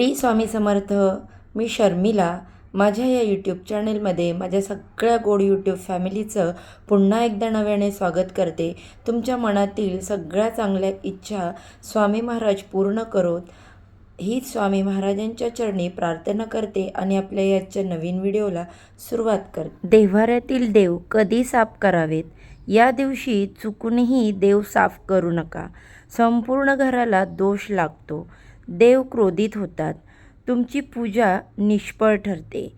T Swami Samarth मी शर्मिला. माझ्या या YouTube चॅनेलमध्ये माझ्या सगळ्या गोड यूट्यूब फॅमिलीचं पुन्हा एकदा नव्याने स्वागत करते. तुमच्या मनातील सगळ्या चांगल्या इच्छा स्वामी महाराज पूर्ण करोत. ही स्वामी महाराजांच्या चरणी प्रार्थना करते आणि आपल्या याच्या नवीन व्हिडिओला सुरुवात करते. देव्हाऱ्यातील देव कधी साफ करावेत? या दिवशी चुकूनही देव साफ करू नका. संपूर्ण घराला दोष लागतो. देव क्रोधित होतात. तुमची पूजा निष्फळ ठरते.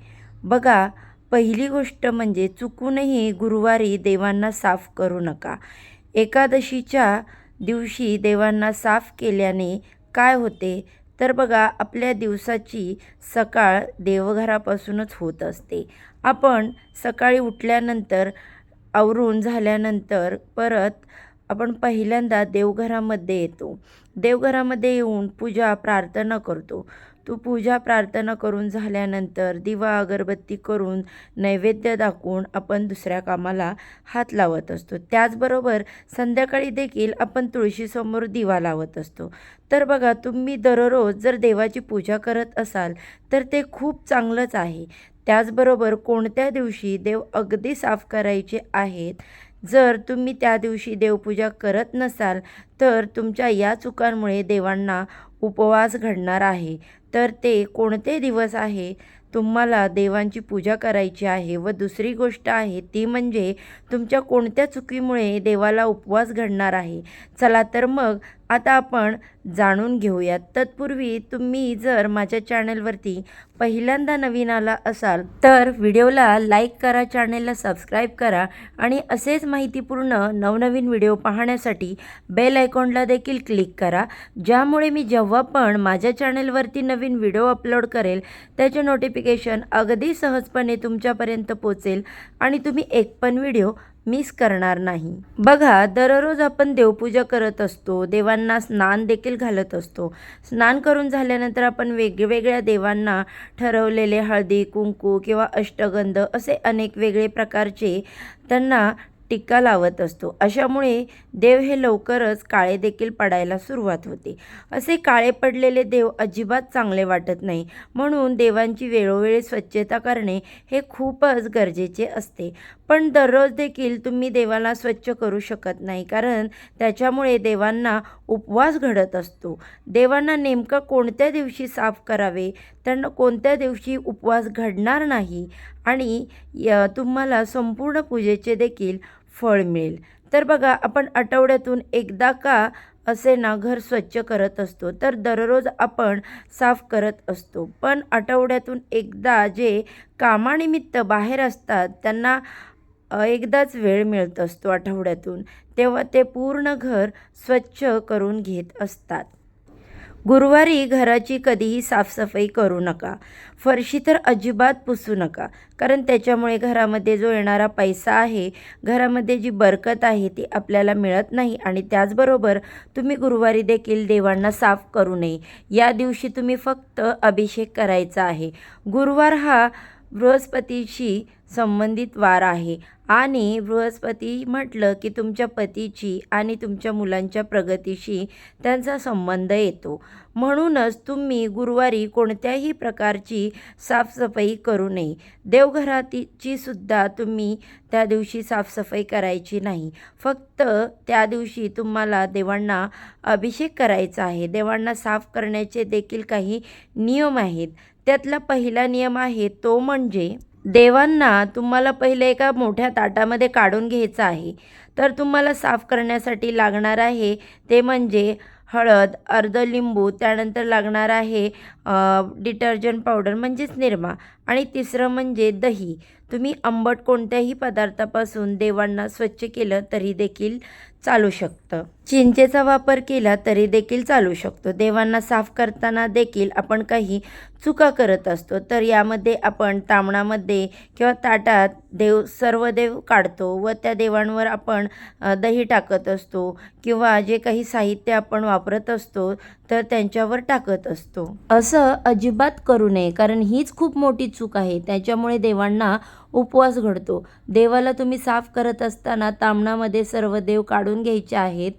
बघा पहिली गोष्ट म्हणजे चुकूनही गुरुवारी देवांना साफ करू नका. एकादशीच्या दिवशी देवांना साफ केल्याने काय होते? तर बघा आपल्या दिवसाची सकाळ देवघरापासूनच होत असते. आपण सकाळी उठल्यानंतर आवरून झाल्यानंतर परत आपण पहिल्यांदा देवघरामध्ये येतो. देवघरामध्ये येऊन पूजा प्रार्थना करतो. तू पूजा प्रार्थना करून झाल्यानंतर दिवा अगरबत्ती करून नैवेद्य दाखवून आपण दुसऱ्या कामाला हात लावत असतो. त्याचबरोबर संध्याकाळी देखील आपण तुळशीसमोर दिवा लावत असतो. तर बघा तुम्ही दररोज जर देवाची पूजा करत असाल तर ते खूप चांगलंच आहे. त्याचबरोबर कोणत्या दिवशी देव अगदी साफ करायचे आहेत जर तुम्ही त्या दिवशी देवपूजा करत नसाल तर तुमच्या या चुकांमुळे देवांना उपवास घडणार आहे. तर ते कोणते दिवस आहे? तुम्हाला देवांची पूजा करायची आहे व दुसरी गोष्ट आहे ती म्हणजे तुमच्या कोणत्या चुकीमुळे देवाला उपवास घडणार आहे? चला तर मग आता आपण जाणून घेऊयात. तत्पूर्वी तुम्ही जर माझ्या चॅनलवरती पहिल्यांदा नवीन आला असाल तर व्हिडिओला लाईक करा चॅनलला सबस्क्राईब करा आणि असेच माहितीपूर्ण नवनवीन व्हिडिओ पाहण्यासाठी बेल आयकॉनला देखील क्लिक करा. ज्यामुळे मी जेव्हा पण माझ्या चॅनेलवरती नवीन व्हिडिओ अपलोड करेल त्याचे नोटिफिकेशन अगदी सहजपणे तुमच्यापर्यंत पोचेल आणि तुम्ही एक पण व्हिडिओ मिस करणार नाही. बघा दररोज आपण देवपूजा करत असतो देवांना स्नान देखील घालत असतो. स्नान करून झाल्यानंतर आपण वेगवेगळ्या देवांना ठरवलेले हळदी कुंकू किंवा अष्टगंध असे अनेक वेगळे प्रकारचे त्यांना टिक्का लावत असतो. अशामुळे देव हे लवकरच काळे देखील पडायला सुरुवात होते. असे काळे पडलेले देव अजिबात चांगले वाटत नाही. म्हणून देवांची वेळोवेळी स्वच्छता करणे हे खूपच गरजेचे असते. पण दररोज देखील तुम्ही देवाला स्वच्छ करू शकत नाही कारण त्याच्यामुळे देवांना उपवास घडत असतो. देवांना नेमकं कोणत्या दिवशी साफ करावे? त्यांना कोणत्या दिवशी उपवास घडणार नाही? आणि य- तुम्हाला संपूर्ण पूजेचे देखील फळ मिळेल. तर बघा आपण आठवड्यातून एकदा का असे ना घर स्वच्छ करत असतो तर दररोज आपण साफ करत असतो. पण आठवड्यातून एकदा जे कामानिमित्त बाहेर असतात त्यांना एकदाच वेळ मिळत असतो आठवड्यातून. तेव्हा ते पूर्ण घर स्वच्छ करून घेत असतात. गुरुवारी घराची कधीही साफसफाई करू नका. फरशी तर अजिबात पुसू नका कारण त्याच्यामुळे घरामध्ये जो येणारा पैसा आहे घरामध्ये जी बरकत आहे ती आपल्याला मिळत नाही आणि त्याचबरोबर तुम्ही गुरुवारी देखील देवांना साफ करू नये. या दिवशी तुम्ही फक्त अभिषेक करायचा आहे. गुरुवार हा बृहस्पतीशी संबंधित वार आहे. आणि बृहस्पती म्हटलं की तुमच्या पतीची आणि तुमच्या मुलांच्या प्रगतीशी त्यांचा संबंध येतो. म्हणूनच तुम्ही गुरुवारी कोणत्याही प्रकारची साफसफाई करू नये. देवघराची सुद्धा तुम्ही त्या दिवशी साफसफाई करायची नाही. फक्त त्या दिवशी तुम्हाला देवांना अभिषेक करायचा आहे. देवांना साफ करण्याचे देखील काही नियम आहेत. त्यातला पहिला नियम आहे तो म्हणजे देवांना तुम्हाला पहिले एका मोठ्या ताटामध्ये काढून घ्यायचं आहे. तर तुम्हाला साफ करण्यासाठी लागणार आहे ते म्हणजे हळद अर्ध लिंबू त्यानंतर लागणार आहे डिटर्जंट पावडर म्हणजेच निरमा. आणि तिसरं म्हणजे दही. तुम्ही आंबट कोणत्याही पदार्थापासून देवांना स्वच्छ केलं तरी देखील चालू शकतं. चिंचेचा वापर केला तरी देखील चालू शकतो. देवांना साफ करताना देखील आपण काही चुका करत असतो. तर यामध्ये आपण तांबणामध्ये किंवा ताटात देव सर्व देव काढतो व त्या देवांवर आपण दही टाकत असतो किंवा जे काही साहित्य आपण वापरत असतो तर त्यांच्यावर टाकत असतो. असं अजिबात करू नये कारण हीच खूप मोठी चूक आहे. त्याच्यामुळे देवांना उपवास घडतो. देवाला तुम्ही साफ करत असताना तामणामध्ये सर्व देव काढून घ्यायचे आहेत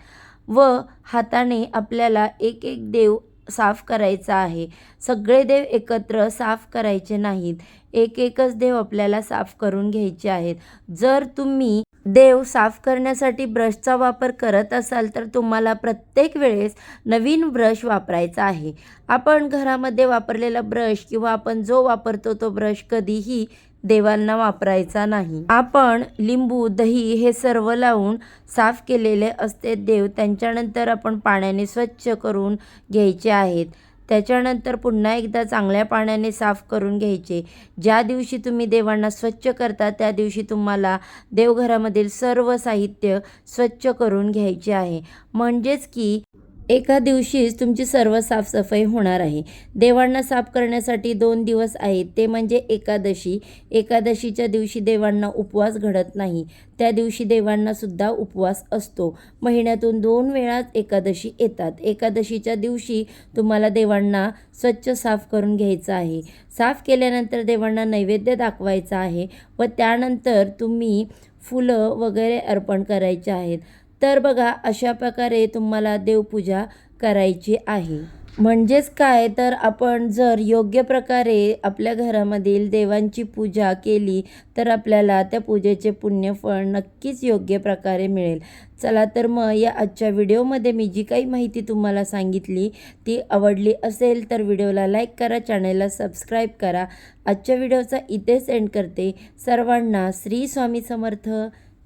व हाताने आपल्याला एक एक देव साफ करायचा आहे. सगळे देव एकत्र साफ करायचे नाहीत. एक एकच देव आपल्याला साफ करून घ्यायचे आहेत. जर तुम्ही देव साफ करण्यासाठी ब्रशचा वापर करत असाल तर तुम्हाला प्रत्येक वेळेस नवीन ब्रश वापरायचा आहे. आपण घरामध्ये वापरलेला ब्रश किंवा आपण जो वापरतो तो ब्रश कधीही देवांना वापरायचा नाही. आपण लिंबू दही हे सर्व लावून साफ केलेले असते. देव त्यांच्यानंतर आपण पाण्याने स्वच्छ करून घ्यायचे आहेत. त्याच्यानंतर पुन्हा एकदा चांगल्या पाण्याने साफ करून घ्यायचे. ज्या दिवशी तुम्ही देवांना स्वच्छ करता त्या दिवशी तुम्हाला देवघरामधील सर्व साहित्य स्वच्छ करून घ्यायचे आहे. म्हणजेच की एका दिवशीच तुमची सर्व साफसफाई होणार आहे. देवांना साफ करण्यासाठी दोन दिवस आहेत. ते म्हणजे एकादशी. एकादशीच्या दिवशी देवांना उपवास घडत नाही. त्या दिवशी देवांनासुद्धा उपवास असतो. महिन्यातून दोन वेळाच एकादशी येतात. एकादशीच्या दिवशी तुम्हाला देवांना स्वच्छ साफ करून घ्यायचं आहे. साफ केल्यानंतर देवांना नैवेद्य दाखवायचा आहे व त्यानंतर तुम्ही फुलं वगैरे अर्पण करायचे आहेत. तर बघा अशा प्रकारे तुम्हाला देवपूजा करायची आहे. म्हणजेच काय? तर आपण जर योग्य प्रकारे आपल्या घरामधील देवांची पूजा केली तर आपल्याला त्या पूजेचे पुण्यफळ नक्कीच योग्य प्रकारे मिळेल. चला तर मग या आजच्या व्हिडिओमध्ये मी जी काही माहिती तुम्हाला सांगितली ती आवडली असेल तर व्हिडिओला लाईक करा चॅनलला सबस्क्राईब करा. आजच्या व्हिडिओचा इथेच एंड करते. सर्वांना श्री स्वामी समर्थ.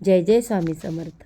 जय जय स्वामी समर्थ.